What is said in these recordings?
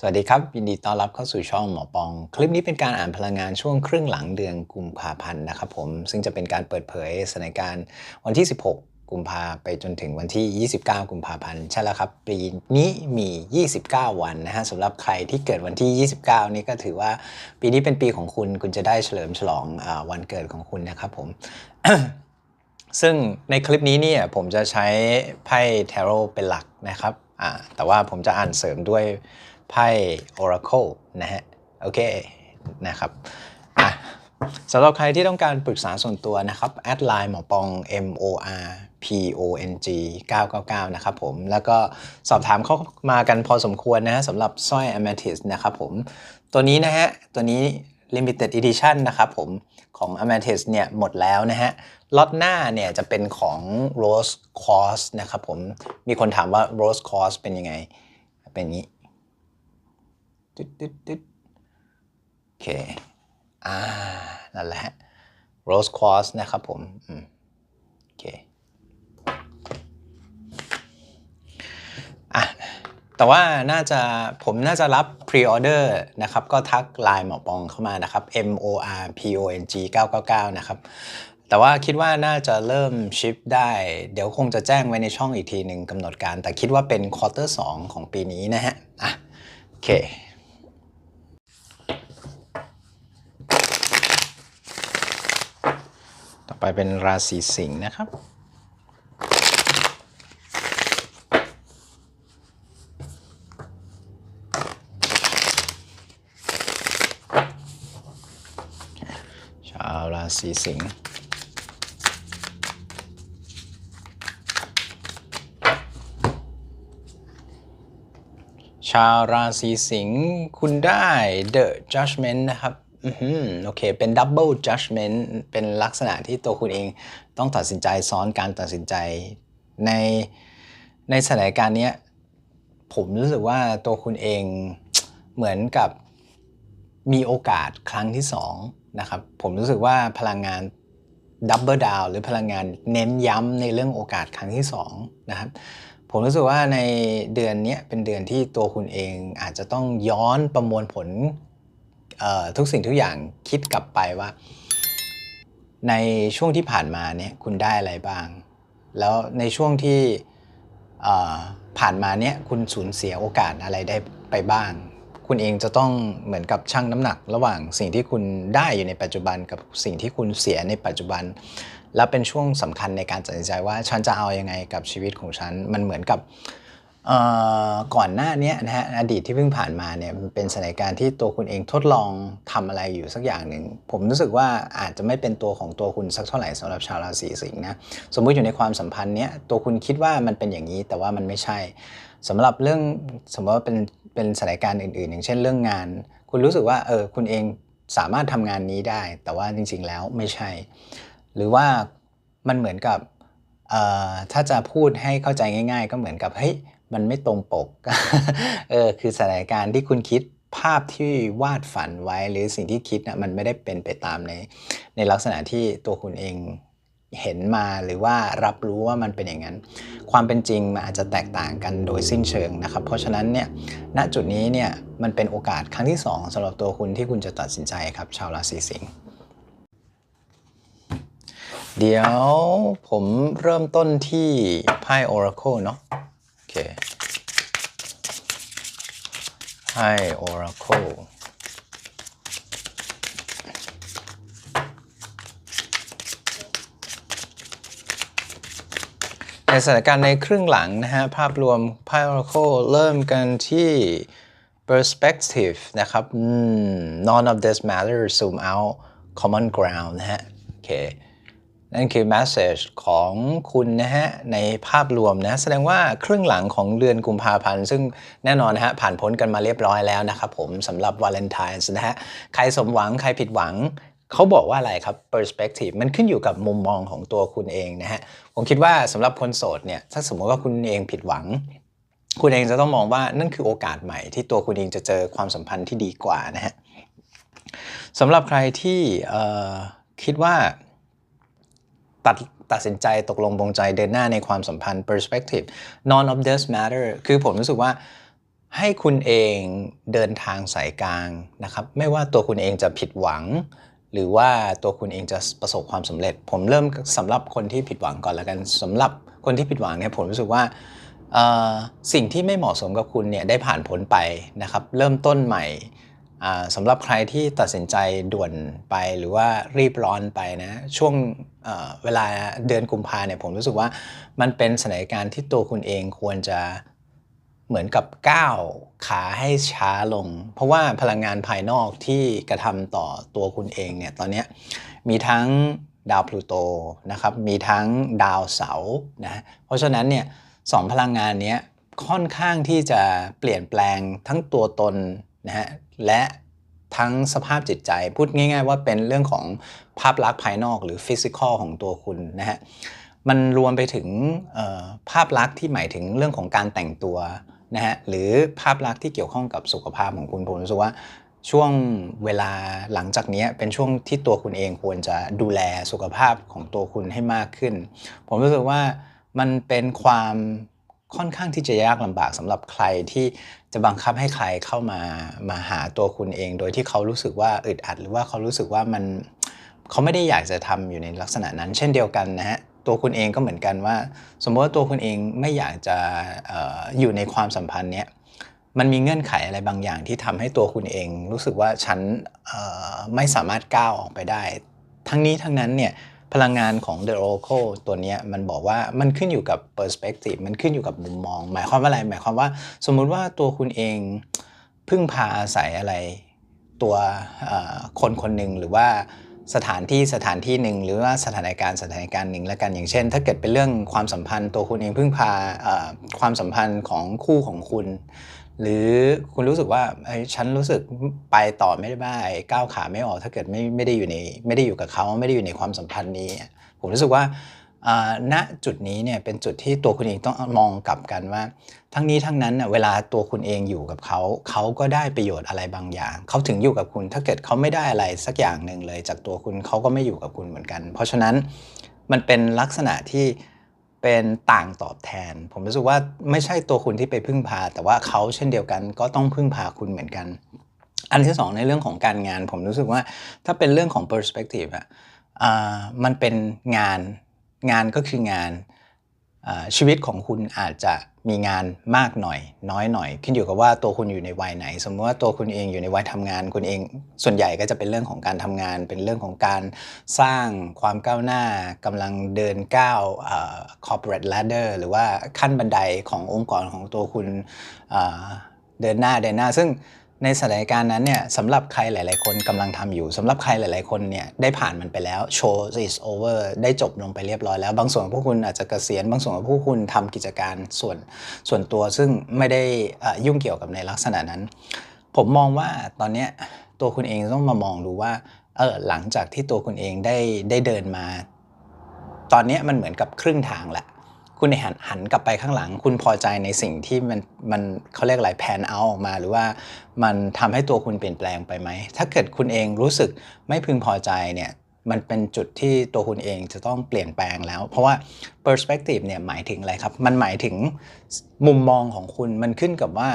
สวัสดีครับยินดีต้อนรับเข้าสู่ช่องหมอปอง คลิปนี้เป็นการอ่านพลังงานช่วงครึ่งหลังเดือนกุมภาพันธ์นะครับผมซึ่งจะเป็นการเปิดเผยสถานการณ์วันที่ 16 กุมภาไปจนถึงวันที่ 29 กุมภาพันธ์ใช่แล้วครับปีนี้มี 29 วันนะฮะสำหรับใครที่เกิดวันที่ 29 นี้ก็ถือว่าปีนี้เป็นปีของคุณคุณจะได้เฉลิมฉลองอวันเกิดของคุณนะครับผม ซึ่งในคลิปนี้เนี่ยผมจะใช้ไพ่เทโรเป็นหลักนะครับแต่ว่าผมจะอ่านเสริมด้วย ไพ่ Oracle นะฮะ โอเค นะครับอะสำหรับใครที่ต้องการปรึกษาส่วนตัวนะครับ แอดไลน์หมอปอง M O R P O N G 999 นะครับผม แล้วก็สอบถามเข้ามากันพอสมควรนะฮะสำหรับสร้อย Amethyst นะครับผม ตัวนี้นะฮะ ตัวนี้ Limited Edition นะครับผม ของ Amethyst เนี่ย หมดแล้วนะฮะล็อตหน้าเนี่ยจะเป็นของ Rose Quartz นะครับผม มีคนถามว่า Rose Quartz เป็นยังไง เป็นอย่างนี้ ตึ๊ดตึ๊ดตึ๊ดโอเค อ่า นั่นแหละ Rose Quartz นะครับผมอืมโอเค อะ แต่ว่าน่าจะผมน่าจะรับ pre-order นะครับ ก็ทักไลน์หมอปองเข้ามานะครับ M O R P O N G 999 นะครับแต่ว่าคิดว่าน่าจะเริ่มชิปได้ เดี๋ยวคงจะแจ้งไว้ในช่องอีกทีหนึ่งกำหนดการ แต่คิดว่าเป็นควอเตอร์2ของปีนี้นะฮะ อะ โอเค ต่อ ไปเป็นราศีสิงห์นะครับ ชาวราศีสิงห์ชาวราศีสิงห์คุณได้ The Judgment นะครับ โอเค เป็น Double Judgment เป็นลักษณะที่ตัวคุณเองต้องตัดสินใจซ้อนการตัดสินใจ ในในสถานการณ์เนี้ยผมรู้สึกว่าตัวคุณเองเหมือนกับมีโอกาสครั้งที่สองนะครับ ผมรู้สึกว่าพลังงานดับเบิลดาวหรือพลังงานเน้นย้ำในเรื่องโอกาสครั้งที่สองนะครับผมรู้สึกว่าในเดือนนี้เป็นเดือนที่ตัวคุณเองอาจจะต้องย้อนประมวลผล ทุกสิ่งทุกอย่างคิดกลับไปว่า ในช่วงที่ผ่านมาเนี่ยคุณได้อะไรบ้าง แล้วในช่วงที่ผ่านมาเนี่ยคุณสูญเสียโอกาสอะไรได้ไปบ้าง คุณเองจะต้องเหมือนกับชั่งน้ำหนัก ระหว่างสิ่งที่คุณได้อยู่ในปัจจุบันกับสิ่งที่คุณเสียในปัจจุบัน และเป็นช่วงสำคัญในการตัดสินใจว่าฉันจะเอาอยัางไงกับชีวิตของฉันมันเหมือนกับ ก่อนหน้าเนี้ยนะฮะอดีตที่เพิ่งผ่านมาเนี่ยมันเป็นสถานการณ์ที่ตัวคุณเองทดลองทำอะไรอยู่สักอย่างหนึ่ง ผมรู้สึกว่าอาจจะไม่เป็นตัวของตัวคุณสักเท่าไหร่สำหรับชาวราศีสิงห์นะสมมุติอยู่ในความสัมพันธ์เนี้ยตัวคุณคิดว่ามันเป็นอย่างนี้แต่ว่ามันไม่ใช่สำหรับเรื่องสมมติว่าเป็นเป็นสถานการณ์อื่นๆ อย่างเช่นเรื่องงาน คุณรู้สึกว่าเออคุณเองสามารถทำงานนี้ได้ แต่ว่าจริง ๆ แล้วไม่ใช่ หรือว่ามันเหมือนกับถ้าจะพูดให้เข้าใจง่าย ๆ ก็เหมือนกับเฮ้ย มันไม่ตรงปก เออคือสถานการณ์ที่คุณคิดภาพที่วาดฝันไว้หรือสิ่งที่คิดนะมันไม่ได้เป็นไปตามใน ในลักษณะที่ตัวคุณเองเห็นมาหรือว่ารับรู้ว่ามันเป็นอย่างนั้น ความเป็นจริงมันอาจจะแตกต่างกันโดยสิ้นเชิงนะครับ เพราะฉะนั้นเนี่ยณจุดนี้เนี่ยมันเป็นโอกาสครั้งที่สองสำหรับตัวคุณที่คุณจะตัดสินใจครับ ชาวราศีสิงห์เดี๋ยวผมเริ่มต้นที่ไพ่ Oracle เนาะ โอเคไพ่ Oracle ในสถานการณ์ในครึ่งหลังนะฮะ ภาพรวมไพ่ Oracle เริ่มกันที่ perspective นะครับ none of this matters zoom out common ground นะฮะ โอเค นั่นคือ message ของคุณนะฮะ ในภาพรวมนะ แสดงว่าครึ่งหลังของเดือนกุมภาพันธ์ ซึ่งแน่นอนนะฮะ ผ่านพ้นกันมาเรียบร้อยแล้วนะครับผมสำหรับวาเลนไทน์นะฮะ ใครสมหวังใครผิดหวังเขาบอกว่าอะไรครับ perspective มันขึ้นอยู่กับมุมมองของตัวคุณเองนะฮะ ผมคิดว่าสำหรับคนโสดเนี่ย ถ้าสมมติว่าคุณเองผิดหวัง คุณเองจะต้องมองว่านั่นคือโอกาสใหม่ที่ตัวคุณเองจะเจอความสัมพันธ์ที่ดีกว่านะฮะสำหรับใครที่คิดว่า ตัดตัดสินใจตกลงปรงใจเดินหน้าในความสัมพันธ์ perspective none of this matter คือผมรู้สึกว่าให้คุณเองเดินทางสายกลางนะครับ ไม่ว่าตัวคุณเองจะผิดหวัง หรือว่าตัวคุณเองจะประสบความสำเร็จ ผมเริ่มสำหรับคนที่ผิดหวังก่อนล้วกันสำหรับคนที่ผิดหวังเนี่ยผมรู้สึกว่าสิ่งที่ไม่เหมาะสมกับคุณเนี่ยได้ผ่านพ้นไปนะครับ เริ่มต้นใหม่สำหรับใครที่ตัดสินใจด่วนไปหรือว่ารีบร้อนไปนะช่วง เวลาเดือนกุมภาเนี่ยผมรู้สึกว่ามันเป็นสถานการณ์ที่ตัวคุณเองควรจะเหมือนกับก้าวขาให้ช้าลง เพราะว่าพลังงานภายนอกที่กระทำต่อตัวคุณเองเนี่ยตอนนี้มีทั้งดาวพลูโตนะครับมีทั้งดาวเสาร์นะเพราะฉะนั้นเนี่ยสองพลังงานนี้ค่อนข้างที่จะเปลี่ยนแปลงทั้งตัวตนนะฮะและ ทั้งสภาพจิตใจ พูดง่าย ๆ ว่าเป็นเรื่องของภาพลักษณ์ภายนอกหรือฟิสิกอลของตัวคุณนะฮะมันรวมไปถึงภาพลักษณ์ที่หมายถึงเรื่องของการแต่งตัวนะฮะหรือภาพลักษณ์ที่เกี่ยวข้องกับสุขภาพของคุณผมรู้สึกว่าช่วงเวลาหลังจากนี้เป็นช่วงที่ตัวคุณเองควรจะดูแลสุขภาพของตัวคุณให้มากขึ้น ผมรู้สึกว่ามันเป็นความ ค่อนข้างที่จะยากลำบากสำหรับใครที่จะบังคับให้ใครเข้ามามาหาตัวคุณเอง โดยที่เขารู้สึกว่าอึดอัด หรือว่าเขารู้สึกว่ามันเขาไม่ได้อยากจะทำอยู่ในลักษณะนั้น เช่นเดียวกันนะฮะตัวคุณเองก็เหมือนกันว่า สมมติว่าตัวคุณเองไม่อยากจะออยู่ในความสัมพันธ์เนี้ยมันมีเงื่อนไขอะไรบางอย่างที่ทำให้ตัวคุณเอง รู้สึกว่าฉันไม่สามารถก้าวออกไปได้ ทั้งนี้ทั้งนั้นเนี่ย พลังงานของ The Oracle ตัวนี้มันบอกว่ามันขึ้นอยู่กับ perspective มันขึ้นอยู่กับมุมมอง หมายความว่าอะไร หมายความว่าสมมุติว่าตัวคุณเองพึ่งพาอาศัยอะไรตัวคนคนหนึ่งหรือว่าสถานที่สถานที่หนึ่งหรือว่าสถานการณ์สถานการณ์หนึ่งแล้วกันอย่างเช่น ถ้าเกิดเป็นเรื่องความสัมพันธ์ตัวคุณเองพึ่งพาความสัมพันธ์ของคู่ของคุณ หรือคุณรู้สึกว่าฉันรู้สึกไปต่อไม่ได้ก้าวขาไม่ออก ถ้าเกิดไม่ไม่ได้อยู่ในไม่ได้อยู่กับเขาไม่ได้อยู่ในความสัมพันธ์นี้ ผมรู้สึกว่าณจุดนี้เนี่ยเป็นจุดที่ตัวคุณเองต้องมองกลับกันว่า ทั้งนี้ทั้งนั้นเวลาตัวคุณเองอยู่กับเขาเขาก็ได้ประโยชน์อะไรบางอย่างเขาถึงอยู่กับคุณ ถ้าเกิดเขาไม่ได้อะไรสักอย่างหนึ่งเลย จากตัวคุณเขาก็ไม่อยู่กับคุณเหมือนกัน เพราะฉะนั้นมันเป็นลักษณะที่ เป็นต่างตอบแทน ผมรู้สึกว่าไม่ใช่ตัวคุณที่ไปพึ่งพา แต่ว่าเขาเช่นเดียวกันก็ต้องพึ่งพาคุณเหมือนกัน อันที่สองในเรื่องของการงาน ผมรู้สึกว่าถ้าเป็นเรื่องของ perspective อะมันเป็นงานงานก็คืองาน ชีวิตของคุณอาจจะมีงานมากหน่อย น้อยหน่อย ขึ้นอยู่กับว่าตัวคุณอยู่ในวัยไหน สมมติว่าตัวคุณเองอยู่ในวัยทำงาน คุณเองส่วนใหญ่ก็จะเป็นเรื่องของการทำงาน เป็นเรื่องของการสร้างความก้าวหน้ากำลังเดินก้าว corporate ladder หรือว่าขั้นบันไดขององค์กรของตัวคุณเดินหน้าเดินหน้า ซึ่ง ในสถานการณ์นั้นเนี่ยสำหรับใครหลาย ๆ คนกำลังทำอยู่สำหรับใครหลาย ๆ คนเนี่ยได้ผ่านมันไปแล้วโชว์ is over ได้จบลงไปเรียบร้อยแล้ว บางส่วนของพวกคุณอาจจะเกษียณบางส่วนของพวกคุณทำกิจการส่วนส่วนตัวซึ่งไม่ได้ยุ่งเกี่ยวกับในลักษณะนั้น ผมมองว่าตอนนี้ตัวคุณเองต้องมามองดูว่าเออหลังจากที่ตัวคุณเองได้ได้เดินมา ตอนนี้มันเหมือนกับครึ่งทางแหละ คุณหันหันกลับไปข้างหลัง คุณพอใจในสิ่งที่มันมันเขาเรียกอะไรแพนเอาออกมา หรือว่ามันทำให้ตัวคุณเปลี่ยนแปลงไปไหม ถ้าเกิดคุณเองรู้สึกไม่พึงพอใจเนี่ยมันเป็นจุดที่ตัวคุณเองจะต้องเปลี่ยนแปลงแล้ว เพราะว่า perspective เนี่ยหมายถึงอะไรครับ มันหมายถึงมุมมองของคุณมันขึ้นกับว่า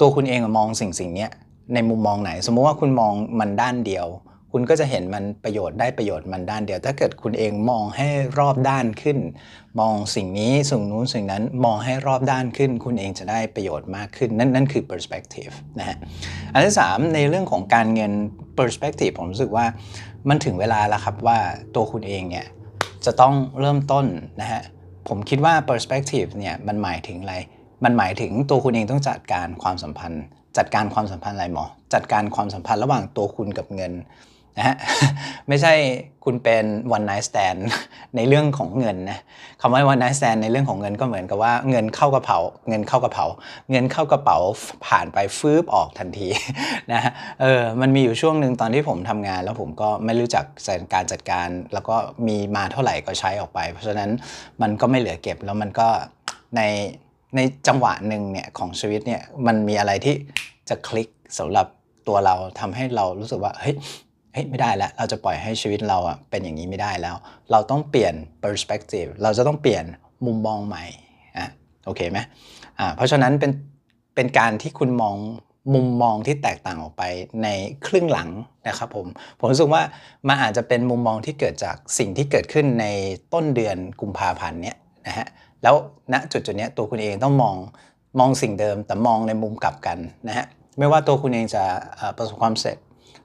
ตัวคุณเองมองสิ่งสิ่งนี้ในมุมมองไหน สมมุติว่าคุณมองมันด้านเดียว คุณก็จะเห็นมันประโยชน์ได้ประโยชน์มันด้านเดียว ถ้าเกิดคุณเองมองให้รอบด้านขึ้น มองสิ่งนี้สิ่งนู้นสิ่งนั้นมองให้รอบด้านขึ้น คุณเองจะได้ประโยชน์มากขึ้น นั่นนั่นคือ perspective นะฮะอันที่ 3 ในเรื่องของการเงิน perspective ผมรู้สึกว่ามันถึงเวลาแล้วครับว่าตัวคุณเองเนี่ยจะต้องเริ่มต้นนะฮะผมคิดว่า perspective เนี่ยมันหมายถึงอะไร มันหมายถึงตัวคุณเองต้องจัดการความสัมพันธ์ จัดการความสัมพันธ์อะไรหมอ จัดการความสัมพันธ์ระหว่างตัวคุณกับเงิน นะฮะไม่ใช่คุณเป็น one night stand ในเรื่องของเงินนะคำว่า one night stand ในเรื่องของเงินก็เหมือนกับว่าเงินเข้ากระเป๋า เงินเข้ากระเป๋า เงินเข้ากระเป๋าผ่านไปฟืบออกทันทีนะฮะเออมันมีอยู่ช่วงหนึ่งตอนที่ผมทำงาน แล้วผมก็ไม่รู้จักการจัดการ แล้วก็มีมาเท่าไหร่ก็ใช้ออกไป เพราะฉะนั้นมันก็ไม่เหลือเก็บแล้วมันก็ในในจังหวะหนึ่งเนี่ยของชีวิตเนี่ยมันมีอะไรที่จะคลิกสำหรับตัวเราทำให้เรารู้สึกว่าเฮ้ย เฮ้ยไม่ได้แล้ว เราจะปล่อยให้ชีวิตเราอะเป็นอย่างนี้ไม่ได้แล้ว เราต้องเปลี่ยน perspective เราจะต้องเปลี่ยนมุมมองใหม่อะโอเคไหมอ่าเพราะฉะนั้นเป็นเป็นการที่คุณมองมุมมองที่แตกต่างออกไปในครึ่งหลังนะครับผมผมรู้สึกว่ามันอาจจะเป็นมุมมองที่เกิดจากสิ่งที่เกิดขึ้นในต้นเดือนกุมภาพันธ์เนี้ยนะฮะแล้วณจุดจุดเนี้ยตัวคุณเองต้องมองมองสิ่งเดิมแต่มองในมุมกลับกันนะฮะไม่ว่าตัวคุณเองจะประสบความสำเร็จ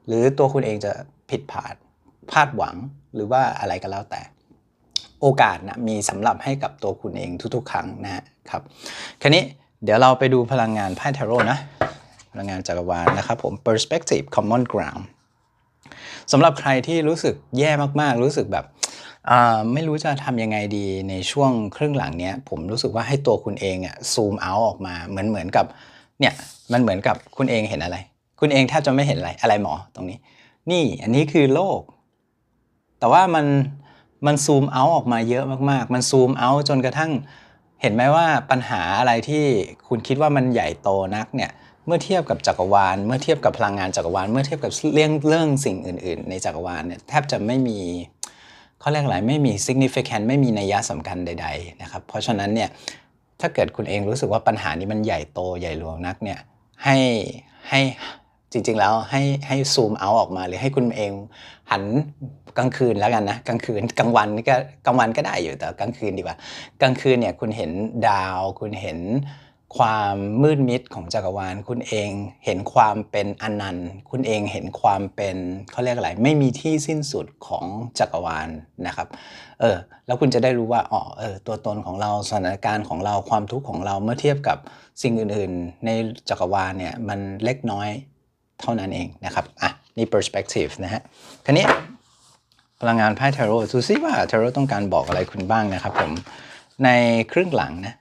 หรือตัวคุณเองจะผิดพลาดพลาดหวังหรือว่าอะไรก็แล้วแต่ โอกาสนะมีสำหรับให้กับตัวคุณเองทุกๆ ครั้งนะครับคราวนี้เดี๋ยวเราไปดูพลังงานไพ่ทาโร่นะพลังงานจักรวาลนะครับผม perspective common ground สำหรับใครที่รู้สึกแย่มากๆ รู้สึกแบบไม่รู้จะทำยังไงดีในช่วงครึ่งหลังเนี้ย ผมรู้สึกว่าให้ตัวคุณเองอะซูมเอาออกมาเหมือนเหมือนกับเนี่ยมันเหมือนกับคุณเองเห็นอะไร คุณเองแทบจะไม่เห็นอะไรอะไรหมอตรงนี้ นี่อันนี้คือโลก แต่ว่ามันมันซูมเอาออกมาเยอะมากๆ มันซูมเอาจนกระทั่งเห็นไหมว่าปัญหาอะไรที่คุณคิดว่ามันใหญ่โตนักเนี่ยเมื่อเทียบกับจักรวาล เมื่อเทียบกับพลังงานจักรวาล เมื่อเทียบกับเรื่องเรื่องสิ่งอื่น ๆ ในจักรวาลเนี่ยแทบจะไม่มีเขาเรียกอะไรไม่มี significant ไม่มีนัยยะสำคัญใด ๆ นะครับ เพราะฉะนั้นเนี่ยถ้าเกิดคุณเองรู้สึกว่าปัญหานี้มันใหญ่โตใหญ่หลวงนักเนี่ยให้ให้ จริง ๆ แล้วให้ให้ซูมเอาออกมาหรือให้คุณเองหันกลางคืนแล้วกันนะกลางคืนกลางวันก็กลางวันก็ได้อยู่แต่กลางคืนดีกว่า กลางคืนเนี่ยคุณเห็นดาว คุณเห็นความมืดมิดของจักรวาล คุณเองเห็นความเป็นอนันต์ คุณเองเห็นความเป็นเขาเรียกอะไรไม่มีที่สิ้นสุดของจักรวาลนะครับเออแล้วคุณจะได้รู้ว่าอ๋อเออตัวตนของเราสถานการณ์ของเราความทุกข์ของเราเมื่อเทียบกับสิ่งอื่น ๆ ในจักรวาลเนี่ยมันเล็กน้อย เท่านั้นเองนะครับ อะ นี่ perspective นะฮะคันนี้พลังงานไพ่ทโรดูซิว่าทโรต้องการบอกอะไรคุณบ้างนะครับผม ในครึ่งหลังนะ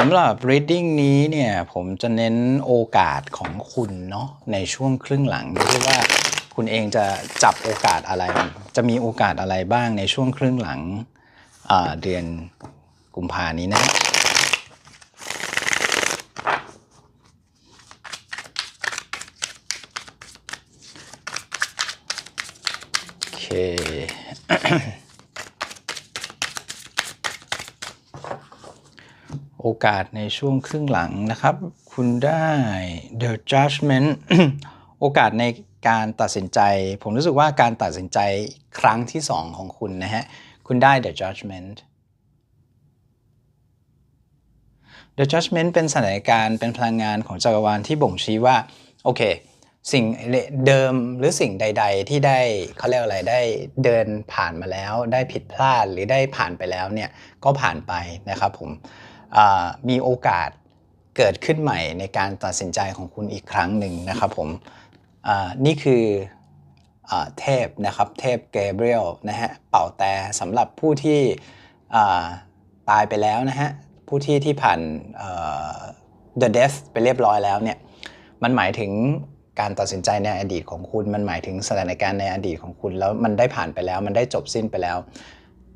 สำหรับ reading นี้เนี่ย ผมจะเน้นโอกาสของคุณเนาะในช่วงครึ่งหลังดูซิว่า คุณเองจะจับโอกาสอะไร จะมีโอกาสอะไรบ้างในช่วงครึ่งหลังเดือนกุมภานี้นะโอเคโอกาสในช่วงครึ่งหลังนะครับ คุณได้ the judgment โอกาสในการตัดสินใจ ผมรู้สึกว่าการตัดสินใจครั้งที่สองของคุณนะฮะ คุณได้ the judgment The Judgment เป็นสถานการณ์เป็นพลังงานของจักรวาลที่บ่งชี้ว่า โอเค สิ่งเดิมหรือสิ่งใด ๆ ที่ได้เขาเรียกอะไรได้เดินผ่านมาแล้ว ได้ผิดพลาดหรือได้ผ่านไปแล้วเนี่ยก็ผ่านไปนะครับผมมีโอกาสเกิดขึ้นใหม่ในการตัดสินใจของคุณอีกครั้งหนึ่งนะครับผม นี่คืออเทพนะครับเทพเกเบรียลนะฮะเป่าแต่สำหรับผู้ที่ตายไปแล้วนะฮะผู้ที่ที่ผ่าน the death ไปเรียบร้อยแล้วเนี่ยมันหมายถึงการตัดสินใจในอดีตของคุณ มันหมายถึงสถานการณ์ในอดีตของคุณ แล้วมันได้ผ่านไปแล้ว มันได้จบสิ้นไปแล้ว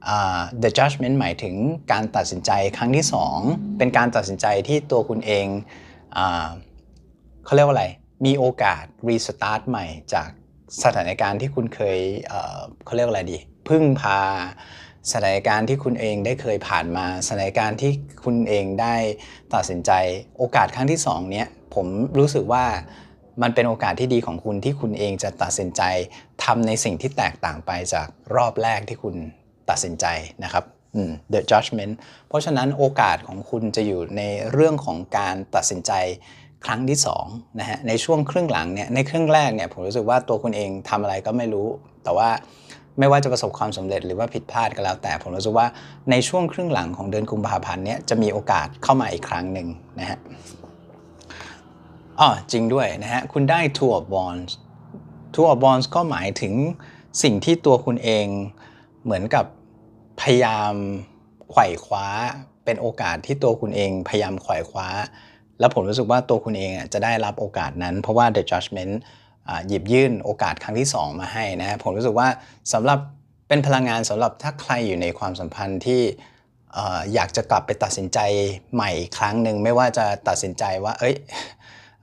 อ่า the judgment หมายถึงการตัดสินใจครั้งที่สองเป็นการตัดสินใจที่ตัวคุณเองอาเขาเรียกว่าอะไร มีโอกาส restart ใหม่จากสถานการณ์ที่คุณเคยเเขาเรียกว่าอะไรดี พึ่งพาสถานการณ์ที่คุณเองได้เคยผ่านมาสถานการณ์ที่คุณเองได้ตัดสินใจโอกาสครั้งที่สองเนี้ยผมรู้สึกว่ามันเป็นโอกาสที่ดีของคุณที่คุณเองจะตัดสินใจทำในสิ่งที่แตกต่างไปจากรอบแรกที่คุณตัดสินใจนะครับ the judgment เพราะฉะนั้นโอกาสของคุณจะอยู่ในเรื่องของการตัดสินใจ ครั้งที่สองนะฮะในช่วงครึ่งหลังเนี่ยในครึ่งแรกเนี่ยผมรู้สึกว่าตัวคุณเองทำอะไรก็ไม่รู้ แต่ว่าไม่ว่าจะประสบความสำเร็จหรือว่าผิดพลาดก็แล้ว แต่ผมรู้สึกว่าในช่วงครึ่งหลังของเดือนกุมภาพันธ์เนี้ยจะมีโอกาสเข้ามาอีกครั้งหนึ่งนะฮะอ๋อจริงด้วยนะฮะคุณได้ Two of Wands Two of Wands ก็หมายถึงสิ่งที่ตัวคุณเองเหมือนกับพยายามไขว่คว้าเป็นโอกาสที่ตัวคุณเองพยายามไขว่คว้า แล้วผมรู้สึกว่าตัวคุณเองอะจะได้รับโอกาสนั้น เพราะว่า The Judgment หยิบยื่นโอกาสครั้งที่ 2 มาให้นะผมรู้สึกว่าสำหรับเป็นพลังงานสำหรับถ้าใครอยู่ในความสัมพันธ์ที่ออยากจะกลับไปตัดสินใจใหม่อีกครั้งหนึ่งไม่ว่าจะตัดสินใจว่า เอ้ย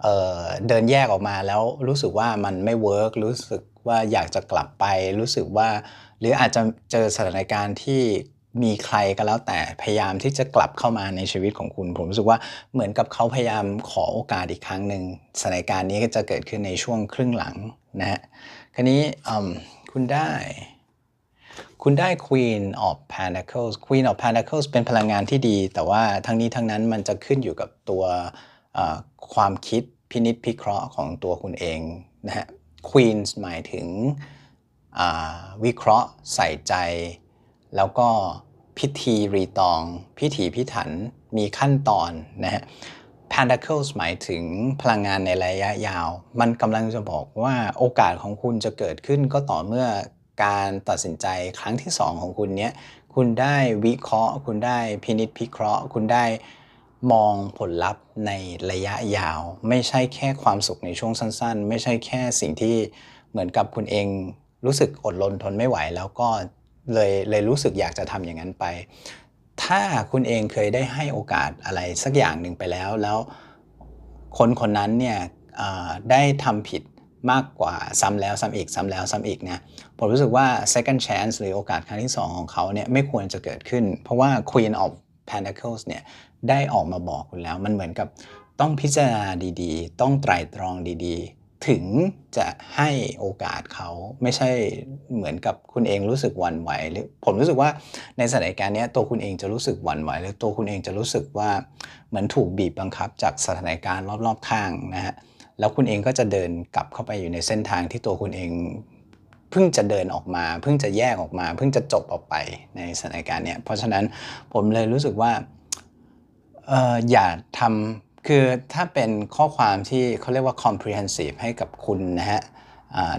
เออเดินแยกออกมาแล้วรู้สึกว่ามันไม่เวิร์กรู้สึกว่าอยากจะกลับไปรู้สึกว่า หรืออาจจะเจอสถานการณ์ที่ มีใครก็แล้วแต่พยายามที่จะกลับเข้ามาในชีวิตของคุณ ผมรู้สึกว่าเหมือนกับเขาพยายามขอโอกาสอีกครั้งหนึ่งสถานการณ์นี้ก็จะเกิดขึ้นในช่วงครึ่งหลังนะฮะคราวนี้คุณได้ คุณได้ Queen of Pentacles Queen of Pentacles เป็นพลังงานที่ดี แต่ว่าทั้งนี้ทั้งนั้นมันจะขึ้นอยู่กับตัวความคิดพินิจพิเคราะห์ของตัวคุณเองนะฮะ Queen หมายถึงวิเคราะห์ใส่ใจ แล้วก็พิธีรีตอง พิถีพิถันมีขั้นตอนนะฮะ Pentacles หมายถึงพลังงานในระยะยาว มันกำลังจะบอกว่าโอกาสของคุณจะเกิดขึ้นก็ต่อเมื่อการตัดสินใจครั้งที่สองของคุณเนี้ยคุณได้วิเคราะห์ คุณได้พินิจพิเคราะห์ คุณได้มองผลลัพธ์ในระยะยาว ไม่ใช่แค่ความสุขในช่วงสั้น ๆ ไม่ใช่แค่สิ่งที่เหมือนกับคุณเองรู้สึกอดรนทนไม่ไหว แล้วก็ เลยเลยรู้สึกอยากจะทำอย่างนั้นไป ถ้าคุณเองเคยได้ให้โอกาสอะไรสักอย่างหนึ่งไปแล้ว แล้วคนคนนั้นเนี่ยได้ทำผิดมากกว่าซ้ำแล้วซ้ำอีกซ้ำแล้วซ้ำอีกเนี่ยผมรู้สึกว่า second chance หรือโอกาสครั้งที่ 2 ของเขาเนี่ยไม่ควรจะเกิดขึ้น เพราะว่า Queen of Pentacles เนี่ยได้ออกมาบอกคุณแล้ว มันเหมือนกับต้องพิจารณาดีๆ ต้องไตร่ตรองดีๆ ถึงจะให้โอกาสเขาไม่ใช่เหมือนกับคุณเองรู้สึกหวั่นไหวหรือผมรู้สึกว่าในสถานการณ์นี้ตัวคุณเองจะรู้สึกหวั่นไหวหรือตัวคุณเองจะรู้สึกว่าเหมือนถูกบีบบังคับจากสถานการณ์รอบๆข้างนะฮะแล้วคุณเองก็จะเดินกลับเข้าไปอยู่ในเส้นทางที่ตัวคุณเองเพิ่งจะเดินออกมาเพิ่งจะแยกออกมา เพิ่งจะจบออกไปในสถานการณ์เนี้ยเพราะฉะนั้นผมเลยรู้สึกว่าอออย่าทำ คือถ้าเป็นข้อความที่เขาเรียกว่า comprehensive ให้กับคุณนะฮะ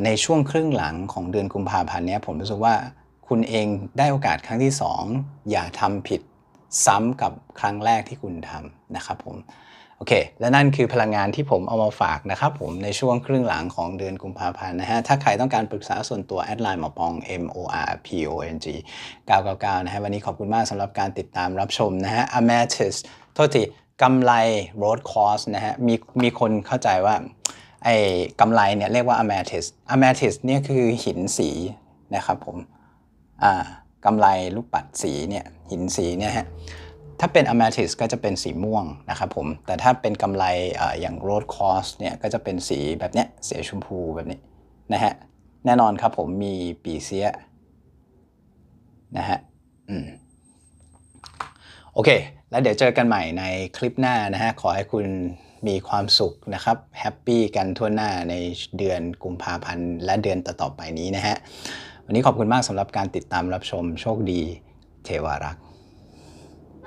ในช่วงครึ่งหลังของเดือนกุมภาพันธ์นี้ผมรู้สึกว่าคุณเองได้โอกาสครั้งที่สองอย่าทำผิดซ้ำกับครั้งแรกที่คุณทำนะครับผมโอเค และนั่นคือพลังงานที่ผมเอามาฝากนะครับผมในช่วงครึ่งหลังของเดือนกุมภาพันธ์นะฮะ ถ้าใครต้องการปรึกษาส่วนตัวแอดไลน์หมอปอง M O R P O N G 999 นะฮะ วันนี้ขอบคุณมากสำหรับการติดตามรับชมนะฮะ Amethyst โทษที กำไร road course นะฮะมีมีคนเข้าใจว่าไอ้กำไรเนี่ยเรียกว่า Amethyst Amethyst เนี่ยคือหินสีนะครับผมอ่ากำไรลูกปัดสีเนี่ยหินสีเนี่ยฮะถ้าเป็น Amethyst ก็จะเป็นสีม่วงนะครับผมแต่ถ้าเป็นกำไรอออย่าง Road Cross เนี่ยก็จะเป็นสีแบบเนี้ยสีชมพูแบบนี้นะฮะแน่นอนครับผมมีปีเสียนะฮะอืมโอเค แล้วเดี๋ยวเจอกันใหม่ในคลิปหน้านะฮะ ขอให้คุณมีความสุขนะครับ แฮปปี้กันทั่วหน้าในเดือนกุมภาพันธ์ และเดือนต่อๆไปนี้นะฮะ วันนี้ขอบคุณมากสำหรับการติดตามรับชมโชคดีเทวารักษ์